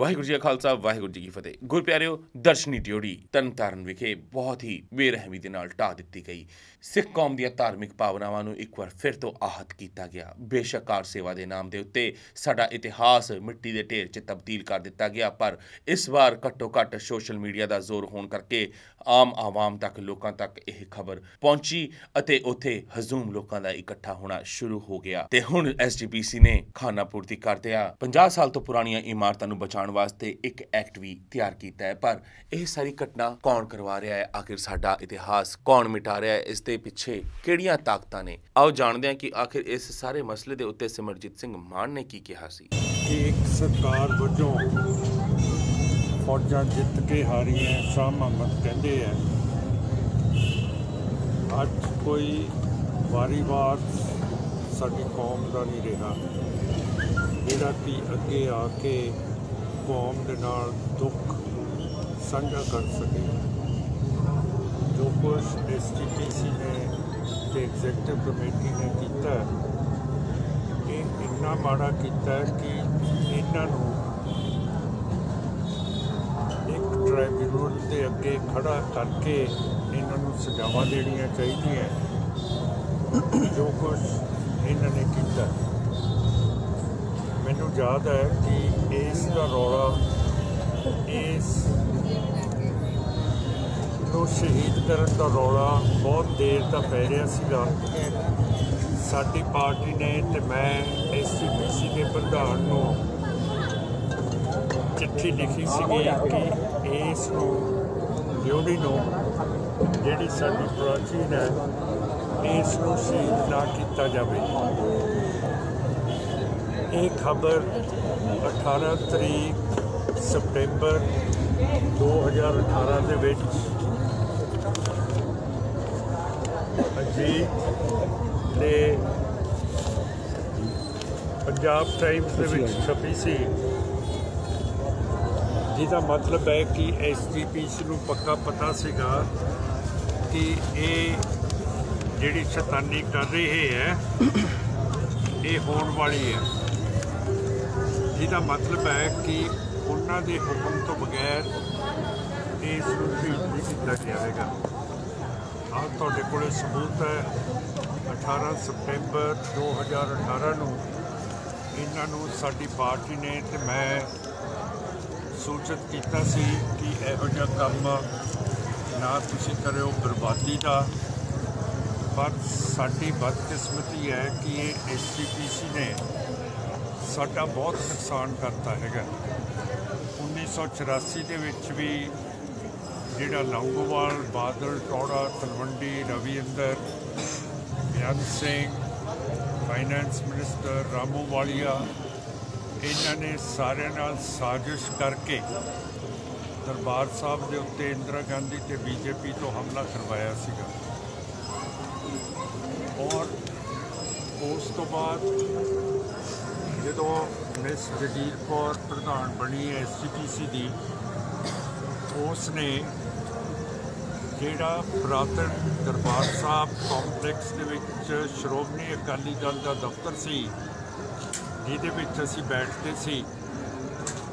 ਵਾਹਿਗੁਰੂ ਜੀ ਕਾ ਖਾਲਸਾ, ਵਾਹਿਗੁਰੂ ਜੀ ਕੀ ਫਤਿਹ। ਗੁਰ ਪਿਆਰਿਓ ਦਰਸ਼ਨੀ ਡਿਉੜੀ ਤਰਨਤਾਰਨ ਵਿਖੇ ਬਹੁਤ ਹੀ ਬੇਰਹਿਮੀ ਦੇ ਨਾਲ ਢਾ ਦਿੱਤੀ ਗਈ। ਸਿੱਖ ਕੌਮ ਦੀਆਂ ਧਾਰਮਿਕ ਭਾਵਨਾਵਾਂ ਨੂੰ ਇੱਕ ਵਾਰ ਫਿਰ ਤੋਂ ਆਹਤ ਕੀਤਾ ਗਿਆ। ਬੇਸ਼ੱਕਾਰ ਸੇਵਾ ਦੇ ਨਾਮ ਦੇ ਉੱਤੇ ਸਾਡਾ ਇਤਿਹਾਸ ਮਿੱਟੀ ਦੇ ਢੇਰ 'ਚ ਤਬਦੀਲ ਕਰ ਦਿੱਤਾ ਗਿਆ, ਪਰ ਇਸ ਵਾਰ ਘੱਟੋ ਘੱਟ ਸੋਸ਼ਲ ਮੀਡੀਆ ਦਾ ਜ਼ੋਰ ਹੋਣ ਕਰਕੇ ਆਮ ਆਵਾਮ ਤੱਕ, ਲੋਕਾਂ ਤੱਕ ਇਹ ਖਬਰ ਪਹੁੰਚੀ ਅਤੇ ਉੱਥੇ ਹਜ਼ੂਮ ਲੋਕਾਂ ਦਾ ਇਕੱਠਾ ਹੋਣਾ ਸ਼ੁਰੂ ਹੋ ਗਿਆ। ਤੇ ਹੁਣ ਐਸਜੀਪੀਸੀ ਨੇ ਖਾਨਾ ਪੂਰਤੀ ਕਰਦਿਆਂ 50 ਸਾਲ ਤੋਂ ਪੁਰਾਣੀਆਂ ਇਮਾਰਤਾਂ ਨੂੰ ਬਚਾਉਣ ਵਾਸਤੇ ਇੱਕ ਐਕਟ ਵੀ ਤਿਆਰ ਕੀਤਾ ਹੈ। ਪਰ ਇਹ ਸਾਰੀ ਘਟਨਾ ਕੌਣ ਕਰਵਾ ਰਿਹਾ ਹੈ? ਆਖਿਰ ਸਾਡਾ ਇਤਿਹਾਸ ਕੌਣ ਮਿਟਾ ਰਿਹਾ ਹੈ? ਇਸ ਦੇ ਪਿੱਛੇ ਕਿਹੜੀਆਂ ਤਾਕਤਾਂ ਨੇ? ਆਓ ਜਾਣਦੇ ਹਾਂ ਕਿ ਆਖਿਰ ਇਸ ਸਾਰੇ ਮਸਲੇ ਦੇ ਉੱਤੇ ਸਿਮਰਜੀਤ ਸਿੰਘ ਮਾਨ ਨੇ ਕੀ ਕਿਹਾ ਸੀ। ਇੱਕ ਸਰਕਾਰ ਵਜੋਂ ਫੌਜਾਂ ਜਿੱਤ ਕੇ ਹਾਰੀਆਂ ਸ਼ਾਹ ਮੁਹੰਮਦ ਕਹਿੰਦੇ ਆ, ਅੱਜ ਕੋਈ ਵਾਰੀ-ਵਾਰ ਸਾਡੀ ਕੌਮ ਦਾ ਨਹੀਂ ਰਿਹਾ। ਜਿਹੜਾ ਕਿ ਅੱਗੇ ਆ ਕੇ ਕੌਮ ਦੇ ਨਾਲ ਦੁੱਖ ਸਾਂਝਾ ਕਰ ਸਕੇ। ਜੋ ਕੁਝ ਐਸਟੀਪੀਸੀ ਨੇ ਤੇ ਐਗਜ਼ੈਕਟਿਵ ਕਮੇਟੀ ਨੇ ਕੀਤਾ, ਇਹ ਇੰਨਾ ਮਾੜਾ ਕੀਤਾ ਕਿ ਇਹਨਾਂ ਨੂੰ ਇੱਕ ਟ੍ਰਾਈਬਿਊਨਲ ਦੇ ਅੱਗੇ ਖੜਾ ਕਰਕੇ ਇਹਨਾਂ ਨੂੰ ਸਜ਼ਾਵਾਂ ਦੇਣੀਆਂ ਚਾਹੀਦੀਆਂ ਜੋ ਕੁਝ ਇਹਨਾਂ ਨੇ ਕੀਤਾ। ਮੈਨੂੰ ਯਾਦ ਹੈ ਕਿ ਇਸ ਦਾ ਰੌਲਾ ਇਸ ਨੂੰ ਸ਼ਹੀਦ ਕਰਨ ਦਾ ਰੌਲਾ ਬਹੁਤ ਦੇਰ ਦਾ ਪੈ ਰਿਹਾ ਸੀਗਾ। ਸਾਡੀ ਪਾਰਟੀ ਨੇ ਤੇ ਮੈਂ ਐਸਸੀਪੀਸੀ ਦੇ ਪ੍ਰਧਾਨ ਨੂੰ ਚਿੱਠੀ ਲਿਖੀ ਸੀਗੀ ਕਿ ਇਸ ਨੂੰ ਡਿਊਟੀ ਨੂੰ ਜਿਹੜੀ ਸਾਡੀ ਪ੍ਰਾਚੀਨ ਹੈ, ਇਸ ਨੂੰ ਸ਼ਹੀਦ ਨਾ ਕੀਤਾ ਜਾਵੇ। ਇਹ ਖਬਰ 18 ਤਰੀਕ ਸਪਟੈਂਬਰ 2018 ਦੇ ਵਿੱਚ ਅਜੀਤ ਦੇ ਪੰਜਾਬ ਟਾਈਮਸ ਦੇ ਵਿੱਚ ਛਪੀ ਸੀ। ਜਿਹਦਾ ਮਤਲਬ ਹੈ ਕਿ ਐਸਜੀਪੀਸੀ ਨੂੰ ਪੱਕਾ ਪਤਾ ਸੀਗਾ ਕਿ ਇਹ ਜਿਹੜੀ ਸ਼ੈਤਾਨੀ ਕਰ ਰਹੇ ਹੈ, ਇਹ ਹੋਣ ਵਾਲੀ ਹੈ। ਜਿਹਦਾ ਮਤਲਬ ਹੈ ਕਿ ਉਹਨਾਂ ਦੇ ਹੁਕਮ ਤੋਂ ਬਗੈਰ ਇਸ ਨੂੰ ਸ਼ਹੀਦ ਨਹੀਂ ਕੀਤਾ ਜਾਵੇਗਾ। ਆਹ ਤੁਹਾਡੇ ਕੋਲੇ ਸਬੂਤ ਹੈ 18 ਸਪਟੈਂਬਰ 2018 ਨੂੰ ਇਹਨਾਂ ਨੂੰ ਸਾਡੀ ਪਾਰਟੀ ਨੇ ਤੇ ਮੈਂ ਸੂਚਿਤ ਕੀਤਾ ਸੀ ਕਿ ਇਹੋ ਜਿਹਾ ਕੰਮ ਨਾ ਤੁਸੀਂ ਕਰਿਓ, ਬਰਬਾਦੀ ਦਾ। ਪਰ ਸਾਡੀ ਬਦਕਿਸਮਤੀ ਹੈ ਕਿ ਇਹ ਐਸਜੀਪੀਸੀ ਨੇ ਸਾਡਾ ਬਹੁਤ ਨੁਕਸਾਨ ਕਰਤਾ ਹੈਗਾ। 1984 ਦੇ ਵਿੱਚ ਵੀ ਜਿਹੜਾ ਲੌਂਗੋਵਾਲ, ਬਾਦਲ ਟੋੜਾ ਤਲਵੰਡੀ ਰਵੀ ਅੰਦਰ ਬਿਆਨ ਸਿੰਘ ਫਾਈਨੈਂਸ ਮਿਨਿਸਟਰ ਰਾਮੂ ਵਾਲੀਆ ਇਹਨਾਂ ਨੇ ਸਾਰਿਆਂ ਨਾਲ ਸਾਜ਼ਿਸ਼ ਕਰਕੇ ਦਰਬਾਰ ਸਾਹਿਬ ਦੇ ਉੱਤੇ ਇੰਦਰਾ ਗਾਂਧੀ ਤੇ ਬੀਜੇਪੀ ਤੋਂ ਹਮਲਾ ਕਰਵਾਇਆ ਸੀਗਾ। ਔਰ ਉਸ ਤੋਂ ਬਾਅਦ ਜਦੋਂ ਮਿਸ ਜਗੀਰ ਕੌਰ ਪ੍ਰਧਾਨ ਬਣੀ ਐਸਜੀਪੀਸੀ ਦੀ ਉਸ ਨੇ ਜਿਹੜਾ ਪੁਰਾਤਨ ਦਰਬਾਰ ਸਾਹਿਬ ਕੰਪਲੈਕਸ ਦੇ ਵਿੱਚ ਸ਼੍ਰੋਮਣੀ ਅਕਾਲੀ ਦਲ ਦਾ ਦਫ਼ਤਰ ਸੀ ਜਿਹਦੇ ਵਿੱਚ ਅਸੀਂ ਬੈਠਦੇ ਸੀ।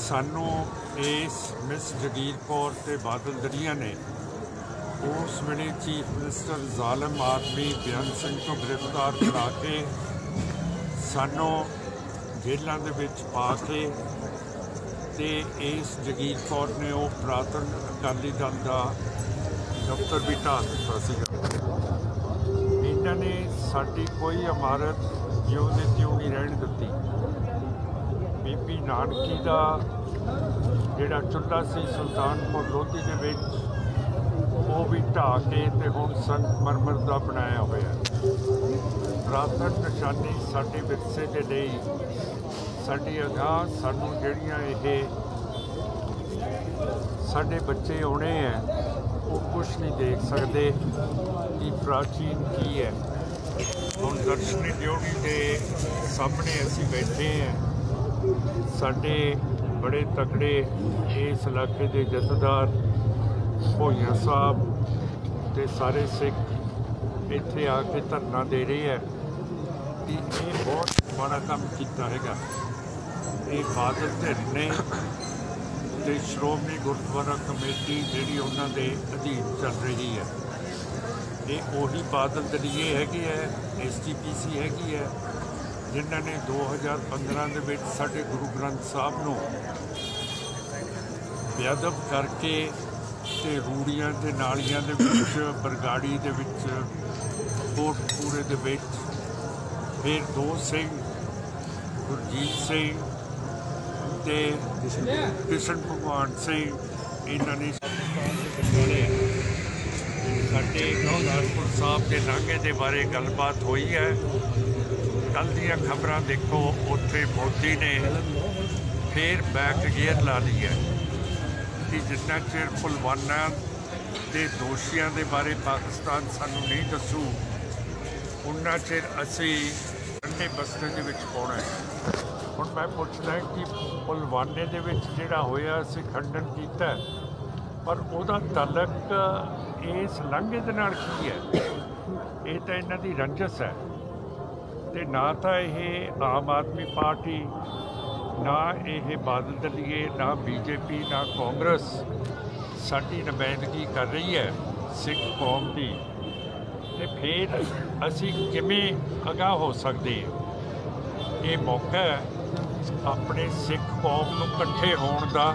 ਸਾਨੂੰ ਇਸ ਮਿਸ ਜਗੀਰ ਕੌਰ ਤੇ ਬਾਦਲ ਦਰੀਆ ਨੇ ਉਸ ਵੇਲੇ ਚੀਫ ਮਿਨਿਸਟਰ ਜ਼ਾਲਮ ਆਦਮੀ ਬਿਆਨ ਸਿੰਘ ਤੋਂ ਗ੍ਰਿਫਤਾਰ ਕਰਾ ਕੇ ਸਾਨੂੰ ਜੇਲ੍ਹਾਂ ਦੇ ਵਿੱਚ ਪਾ ਕੇ ਤੇ ਇਸ ਜਗੀਰ ਕੌਰ ਨੇ ਉਹ ਪ੍ਰਾਤਨ ਅਕਾਲੀ ਦਲ ਦਾ ਦਫ਼ਤਰ ਵੀ ਢਾਹ ਦਿੱਤਾ ਸੀਗਾ। ਇਹਨਾਂ ਨੇ ਸਾਡੀ ਕੋਈ ਇਮਾਰਤ ਜਿਉਂ ਦੀ ਤਿਉਂ ਨਹੀਂ ਰਹਿਣ ਦਿੱਤੀ। ਬੀਬੀ ਨਾਨਕੀ ਦਾ ਜਿਹੜਾ ਚੁੱਲ੍ਹਾ ਸੀ ਸੁਲਤਾਨਪੁਰ ਲੋਧੀ ਦੇ ਵਿੱਚ, ਉਹ ਵੀ ਢਾਹ ਕੇ ਤੇ ਹੁਣ ਸੰਗਮਰਮਰ ਦਾ ਬਣਾਇਆ ਹੋਇਆ। ਪ੍ਰਾਤਨ ਨਿਸ਼ਾਨੀ ਸਾਡੇ ਵਿਰਸੇ ਦੇ ਲਈ, ਸਾਡੀ ਅਗਾਂਹ ਸਾਨੂੰ ਜਿਹੜੀਆਂ ਇਹ ਸਾਡੇ ਬੱਚੇ ਆਉਣੇ ਆ ਉਹ ਕੁਝ ਨਹੀਂ ਦੇਖ ਸਕਦੇ ਕਿ ਪ੍ਰਾਚੀਨ ਕੀ ਹੈ ਹੁਣ ਦਰਸ਼ਨੀ ਡਿਊਟੀ ਦੇ ਸਾਹਮਣੇ ਅਸੀਂ ਬੈਠੇ ਆ ਸਾਡੇ ਬੜੇ ਤਕੜੇ ਇਸ ਇਲਾਕੇ ਦੇ ਜਥੇਦਾਰ ਭੋਈਆਂ ਸਾਹਿਬ ਤੇ ਸਾਰੇ ਸਿੱਖ ਇੱਥੇ ਆ ਕੇ ਧਰਨਾ ਦੇ ਰਹੇ ਹੈ। ਕਿ ਇਹ ਬਹੁਤ ਬੜਾ ਕੰਮ ਕੀਤਾ ਹੈਗਾ। ਇਹ ਬਾਦਲ ਧਿਰ ਨੇ ਤੇ ਸ਼੍ਰੋਮਣੀ ਗੁਰਦੁਆਰਾ ਕਮੇਟੀ ਜਿਹੜੀ ਉਹਨਾਂ ਦੇ ਅਧੀਨ ਚੱਲ ਰਹੀ ਹੈ। ਇਹ ਉਹੀ ਬਾਦਲ ਦਲੀਏ ਹੈਗੇ ਹੈ ਐਸਜੀਪੀਸੀ ਹੈਗੀ ਹੈ, ਜਿਨ੍ਹਾਂ ਨੇ 2015 ਦੇ ਵਿੱਚ ਸਾਡੇ ਗੁਰੂ ਗ੍ਰੰਥ ਸਾਹਿਬ ਨੂੰ ਬੇਅਦਬ ਕਰਕੇ ਤੇ ਰੂੜੀਆਂ ਤੇ ਨਾਲੀਆਂ ਦੇ ਵਿੱਚ, ਬਰਗਾੜੀ ਦੇ ਵਿੱਚ ਕੋਟਪੂਰੇ ਦੇ ਵਿੱਚ, ਫਿਰ ਦੋ ਸਿੰਘ, ਗੁਰਜੀਤ ਸਿੰਘ ਤੇ ਕ੍ਰਿਸ਼ਨ ਭਗਵਾਨ ਸਿੰਘ, ਇਹਨਾਂ ਨੇ ਸਾਡੇ ਸਾਡੇ ਗੁਰਦਾਸਪੁਰ ਸਾਹਿਬ ਦੇ ਲਾਂਘੇ ਦੇ ਬਾਰੇ ਗੱਲਬਾਤ ਹੋਈ ਹੈ। ਕੱਲ ਦੀਆਂ ਖਬਰਾਂ ਦੇਖੋ, ਉੱਥੇ ਮੋਦੀ ਨੇ ਫੇਰ ਬੈਕ ਗੇਅਰ ਲਾ ਲਈ ਹੈ ਕਿ ਜਿੰਨਾ ਚਿਰ ਪੁਲਵਾਨਾ ਦੇ ਦੋਸ਼ੀਆਂ ਦੇ ਬਾਰੇ ਪਾਕਿਸਤਾਨ ਸਾਨੂੰ ਨਹੀਂ ਦੱਸੂ, ਉਨਾ ਚਿਰ ਅਸੀਂ ਠੰਡੇ ਬਸਤੇ ਦੇ ਵਿੱਚ ਪਾਉਣਾ ਹੈ। ਹੁਣ ਮੈਂ ਪੁੱਛਦਾ ਕਿ ਪੁਲਵਾਨੇ ਦੇ ਵਿੱਚ ਜਿਹੜਾ ਹੋਇਆ, ਅਸੀਂ ਖੰਡਨ ਕੀਤਾ ਪਰ ਉਹਦਾ ਤਾਲਕ ਇਸ ਲਾਂਘੇ ਦੇ ਨਾਲ ਕੀ ਹੈ? ਇਹ ਤਾਂ ਇਹਨਾਂ ਦੀ ਰੰਜਸ ਹੈ। ਤੇ ਨਾ ਤਾਂ ਇਹ ਆਮ ਆਦਮੀ ਪਾਰਟੀ, ਨਾ ਇਹ ਬਾਦਲ ਦਲੀਏ, ਨਾ ਬੀਜੇਪੀ, ਨਾ ਕਾਂਗਰਸ ਸਾਡੀ ਨੁਮਾਇੰਦਗੀ ਕਰ ਰਹੀ ਹੈ ਸਿੱਖ ਕੌਮ ਦੀ। ਤੇ ਫਿਰ ਅਸੀਂ ਕਿਵੇਂ ਅਗਾਹ ਹੋ ਸਕਦੇ ਇਹ ਮੌਕਾ ਹੈ ਆਪਣੇ ਸਿੱਖ ਕੌਮ ਨੂੰ ਇਕੱਠੇ ਹੋਣ ਦਾ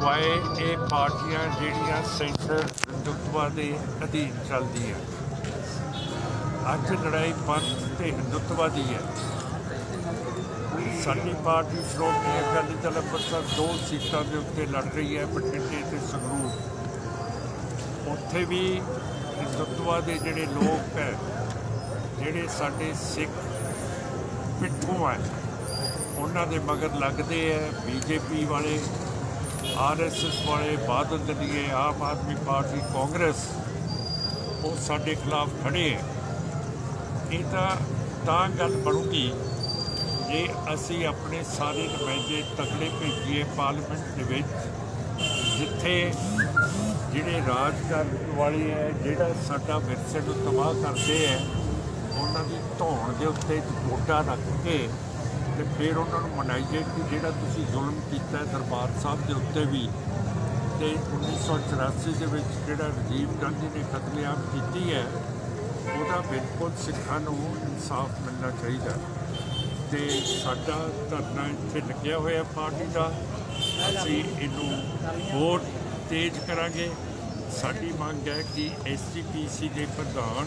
ਸਵਾਏ ਇਹ ਪਾਰਟੀਆਂ ਜਿਹੜੀਆਂ ਸੈਂਟਰ ਹਿੰਦੁਤਵਾ ਦੇ ਅਧੀਨ ਚੱਲਦੀਆਂ। ਅੱਜ ਲੜਾਈ ਪੰਥ ਤੇ ਹਿੰਦੁਤਵਾ ਦੀ ਹੈ। ਸਾਡੀ ਪਾਰਟੀ ਸ਼੍ਰੋਮਣੀ ਅਕਾਲੀ ਦਲ ਅੰਮ੍ਰਿਤਸਰ ਦੋ ਸੀਟਾਂ ਦੇ ਉੱਤੇ ਲੜ ਰਹੀ ਹੈ, ਬਠਿੰਡੇ ਤੇ ਸੰਗਰੂਰ। ਉੱਥੇ ਵੀ ਹਿੰਦੁਤਵਾ ਦੇ ਜਿਹੜੇ ਲੋਕ ਹੈ, ਜਿਹੜੇ ਸਾਡੇ ਸਿੱਖ ਪਿੱਠੂ ਹੈ, ਉਹਨਾਂ ਦੇ ਮਗਰ ਲੱਗਦੇ ਹੈ, ਬੀਜੇਪੀ ਵਾਲੇ ਆਰਐਸਐਸ ਵਾਲੇ ਬਾਦਲ ਦਲੀਏ ਆਮ ਆਦਮੀ ਪਾਰਟੀ ਕਾਂਗਰਸ, ਉਹ ਸਾਡੇ ਖਿਲਾਫ ਖੜੇ ਹੈ। ਇਹ ਤਾਂ ਤਾਂ ਗੱਲ ਬਣੂਗੀ ਜੇ ਅਸੀਂ ਆਪਣੇ ਸਾਰੇ ਨੁਮਾਇੰਦੇ ਤਕੜੇ ਭੇਜੀਏ ਪਾਰਲੀਮੈਂਟ ਦੇ ਵਿੱਚ, ਜਿੱਥੇ ਜਿਹੜੇ ਰਾਜ ਕਰਨ ਵਾਲੇ ਹੈ, ਜਿਹੜਾ ਸਾਡਾ ਵਿਰਸੇ ਨੂੰ ਤਬਾਹ ਕਰਦੇ ਹੈ, ਉਹਨਾਂ ਦੀ ਧੌਣ ਦੇ ਉੱਤੇ ਗੋਡਾ ਰੱਖ ਕੇ ਤੇ ਫਿਰ ਉਹਨਾਂ ਨੂੰ ਮਨਾਈਏ ਕਿ ਜਿਹੜਾ ਤੁਸੀਂ ਜ਼ੁਲਮ ਕੀਤਾ ਦਰਬਾਰ ਸਾਹਿਬ ਦੇ ਉੱਤੇ ਵੀ, ਤੇ 1984 ਦੇ ਵਿੱਚ ਜਿਹੜਾ ਰਾਜੀਵ ਗਾਂਧੀ ਨੇ ਕਤਲੇਆਮ ਕੀਤੀ ਹੈ, ਉਹਦਾ ਬਿਲਕੁਲ ਸਿੱਖਾਂ ਨੂੰ ਇਨਸਾਫ ਮਿਲਣਾ ਚਾਹੀਦਾ। ਤੇ ਸਾਡਾ ਧਰਨਾ ਇੱਥੇ ਲੱਗਿਆ ਹੋਇਆ ਪਾਰਟੀ ਦਾ, ਅਸੀਂ ਇਹਨੂੰ ਹੋਰ ਤੇਜ਼ ਕਰਾਂਗੇ। ਸਾਡੀ ਮੰਗ ਹੈ ਕਿ ਐਸਜੀਪੀਸੀ ਦੇ ਪ੍ਰਧਾਨ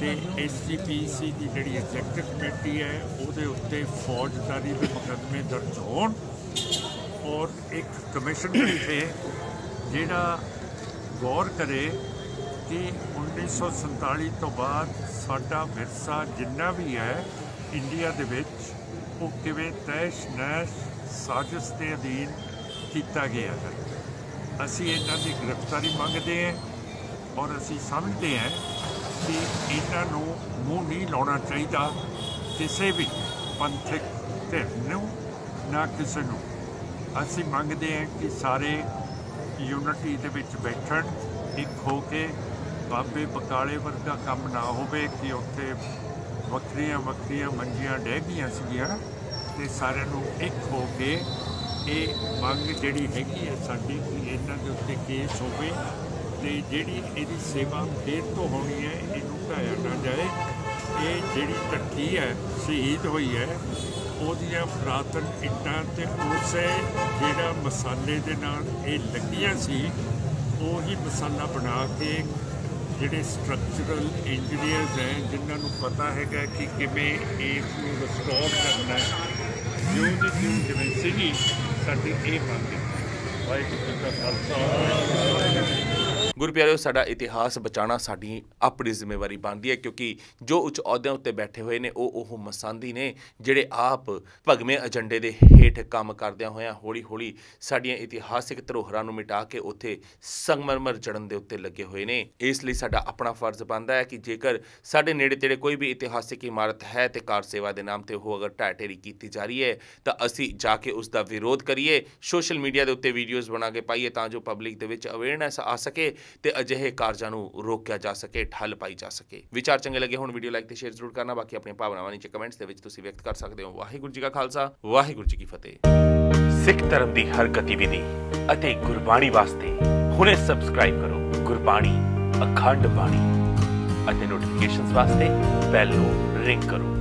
ਤੇ ਐਸਜੀਪੀਸੀ ਦੀ ਜਿਹੜੀ ਐਗਜ਼ੈਕਟਿਵ ਕਮੇਟੀ ਹੈ, ਉਹਦੇ ਉੱਤੇ ਫੌਜਦਾਰੀ ਦੇ ਮੁਕੱਦਮੇ ਦਰਜ ਹੋਣ ਔਰ ਇੱਕ ਕਮਿਸ਼ਨ ਬਣੇ ਜਿਹੜਾ ਗੌਰ ਕਰੇ ਕਿ 1947 ਤੋਂ ਬਾਅਦ ਸਾਡਾ ਵਿਰਸਾ ਜਿੰਨਾ ਵੀ ਹੈ ਇੰਡੀਆ ਦੇ ਵਿੱਚ ਉਹ ਕਿਵੇਂ ਤੈਸ਼ ਨੈਸ਼ ਸਾਜ਼ਿਸ਼ ਦੇ ਅਧੀਨ ਕੀਤਾ ਗਿਆ ਹੈ। ਅਸੀਂ ਇਹਨਾਂ ਦੀ ਗ੍ਰਿਫਤਾਰੀ ਮੰਗਦੇ ਹਾਂ ਔਰ ਅਸੀਂ ਸਮਝਦੇ ਹਾਂ ਕਿ ਇਹਨਾਂ ਨੂੰ ਮੂੰਹ ਨਹੀਂ ਲਾਉਣਾ ਚਾਹੀਦਾ, ਕਿਸੇ ਵੀ ਪੰਥਕ ਧਿਰ ਨੂੰ, ਨਾ ਕਿਸੇ ਨੂੰ। ਅਸੀਂ ਮੰਗਦੇ ਹਾਂ ਕਿ ਸਾਰੇ ਯੂਨਿਟੀ ਦੇ ਵਿੱਚ ਬੈਠਣ, ਇੱਕ ਹੋ ਕੇ ਬਾਬੇ ਬਕਾਲੇ ਵਰਗਾ ਕੰਮ ਨਾ ਹੋਵੇ ਕਿ ਉੱਥੇ ਵੱਖਰੀਆਂ ਵੱਖਰੀਆਂ ਮੰਜੀਆਂ ਡਹਿ ਗਈਆਂ ਸੀਗੀਆਂ ਤੇ ਸਾਰਿਆਂ ਨੂੰ ਇੱਕ ਹੋ ਕੇ ਇਹ ਮੰਗ ਜਿਹੜੀ ਹੈਗੀ ਹੈ ਸਾਡੀ ਕਿ ਇਹਨਾਂ ਦੇ ਉੱਤੇ ਕੇਸ ਹੋਵੇ। ਤੇ ਜਿਹੜੀ ਇਹਦੀ ਸੇਵਾ ਫੇਰ ਤੋਂ ਹੋਣੀ ਹੈ, ਇਹਨੂੰ ਢਾਇਆ ਨਾ ਜਾਏ। ਇਹ ਜਿਹੜੀ ਟੱਟੀ ਹੈ, ਸ਼ਹੀਦ ਹੋਈ ਹੈ, ਉਹਦੀਆਂ ਪੁਰਾਤਨ ਇੱਟਾਂ ਤੇ ਉਸੇ ਜਿਹੜਾ ਮਸਾਲੇ ਦੇ ਨਾਲ ਇਹ ਲੱਗੀਆਂ ਸੀ, ਉਹੀ ਮਸਾਲਾ ਬਣਾ ਕੇ ਜਿਹੜੇ ਸਟਰਕਚਰਲ ਇੰਜੀਨੀਅਰਸ ਹੈ, ਜਿਨ੍ਹਾਂ ਨੂੰ ਪਤਾ ਹੈਗਾ ਕਿ ਕਿਵੇਂ ਇਸ ਨੂੰ ਰਿਸਟੋਰ ਕਰਨਾ ਹੈ। ਜੋ ਦੀ ਜਿਉਂ ਜਿਵੇਂ ਸੀਗੀ, ਸਾਡੀ ਇਹ ਮੰਗ ਹੈ। ਵਾਹਿਗੁਰੂ ਜੀ ਕਾ ਖਾਲਸਾ। ਗੁਰਪਿਆਰਿਓ ਸਾਡਾ ਇਤਿਹਾਸ ਬਚਾਉਣਾ ਸਾਡੀ ਆਪਣੀ ਜ਼ਿੰਮੇਵਾਰੀ ਬਣਦੀ ਹੈ ਕਿਉਂਕਿ ਜੋ ਉੱਚ ਅਹੁਦਿਆਂ ਉੱਤੇ ਬੈਠੇ ਹੋਏ ਨੇ, ਉਹ ਉਹ ਮਸਾਂਦੀ ਨੇ ਜਿਹੜੇ ਆਪ ਭਗਵੇਂ ਏਜੰਡੇ ਦੇ ਹੇਠ ਕੰਮ ਕਰਦਿਆਂ ਹੋਇਆਂ ਹੌਲੀ-ਹੌਲੀ ਸਾਡੀਆਂ ਇਤਿਹਾਸਿਕ ਧਰੋਹਰਾਂ ਨੂੰ ਮਿਟਾ ਕੇ ਉੱਥੇ ਸੰਗਮਰਮਰ ਜੜਨ ਦੇ ਉੱਤੇ ਲੱਗੇ ਹੋਏ ਨੇ। ਇਸ ਲਈ ਸਾਡਾ ਆਪਣਾ ਫਰਜ਼ ਬਣਦਾ ਹੈ ਕਿ ਜੇਕਰ ਸਾਡੇ ਨੇੜੇ ਤੇੜੇ ਕੋਈ ਵੀ ਇਤਿਹਾਸਿਕ ਇਮਾਰਤ ਹੈ ਤੇ ਕਾਰ ਸੇਵਾ ਦੇ ਨਾਮ ਤੇ ਉਹ ਅਗਰ ਢਹਿ ਢੇਰੀ ਕੀਤੀ ਜਾ ਰਹੀ ਹੈ, ਤਾਂ ਅਸੀਂ ਜਾ ਕੇ ਉਸ ਦਾ ਵਿਰੋਧ ਕਰੀਏ, ਸੋਸ਼ਲ ਮੀਡੀਆ ਦੇ ਉੱਤੇ ਵੀਡੀਓਜ਼ ਬਣਾ ਕੇ ਪਾਈਏ ਤਾਂ ਜੋ ਪਬਲਿਕ ਦੇ ਵਿੱਚ ਅਵੇਅਰਨੈਸ ਆ ਸਕੇ ਤੇ ਅਜਿਹੇ ਕਾਰਜਾਂ ਨੂੰ ਰੋਕਿਆ ਜਾ ਸਕੇ, ਠੱਲ ਪਾਈ ਜਾ ਸਕੇ। ਵਿਚਾਰ ਚੰਗੇ ਲੱਗੇ ਹੁਣ ਵੀਡੀਓ ਲਾਈਕ ਤੇ ਸ਼ੇਅਰ ਜ਼ਰੂਰ ਕਰਨਾ। ਬਾਕੀ ਆਪਣੀਆਂ ਭਾਵਨਾਵਾਂ ਨੀਚੇ ਕਮੈਂਟਸ ਦੇ ਵਿੱਚ ਤੁਸੀਂ ਵਿਅਕਤ ਕਰ ਸਕਦੇ ਹੋ। ਵਾਹਿਗੁਰੂ ਜੀ ਕਾ ਖਾਲਸਾ, ਵਾਹਿਗੁਰੂ ਜੀ ਕੀ ਫਤਿਹ। ਸਿੱਖ ਧਰਮ ਦੀ ਹਰ ਗਤੀਵਿਧੀ ਅਤੇ ਗੁਰਬਾਣੀ ਵਾਸਤੇ ਹੁਣੇ ਸਬਸਕ੍ਰਾਈਬ ਕਰੋ। ਗੁਰਬਾਣੀ, ਅਖੰਡ ਬਾਣੀ ਅਤੇ ਨੋਟੀਫਿਕੇਸ਼ਨਸ ਵਾਸਤੇ ਬੈਲ ਨੂੰ ਰਿੰਗ ਕਰੋ।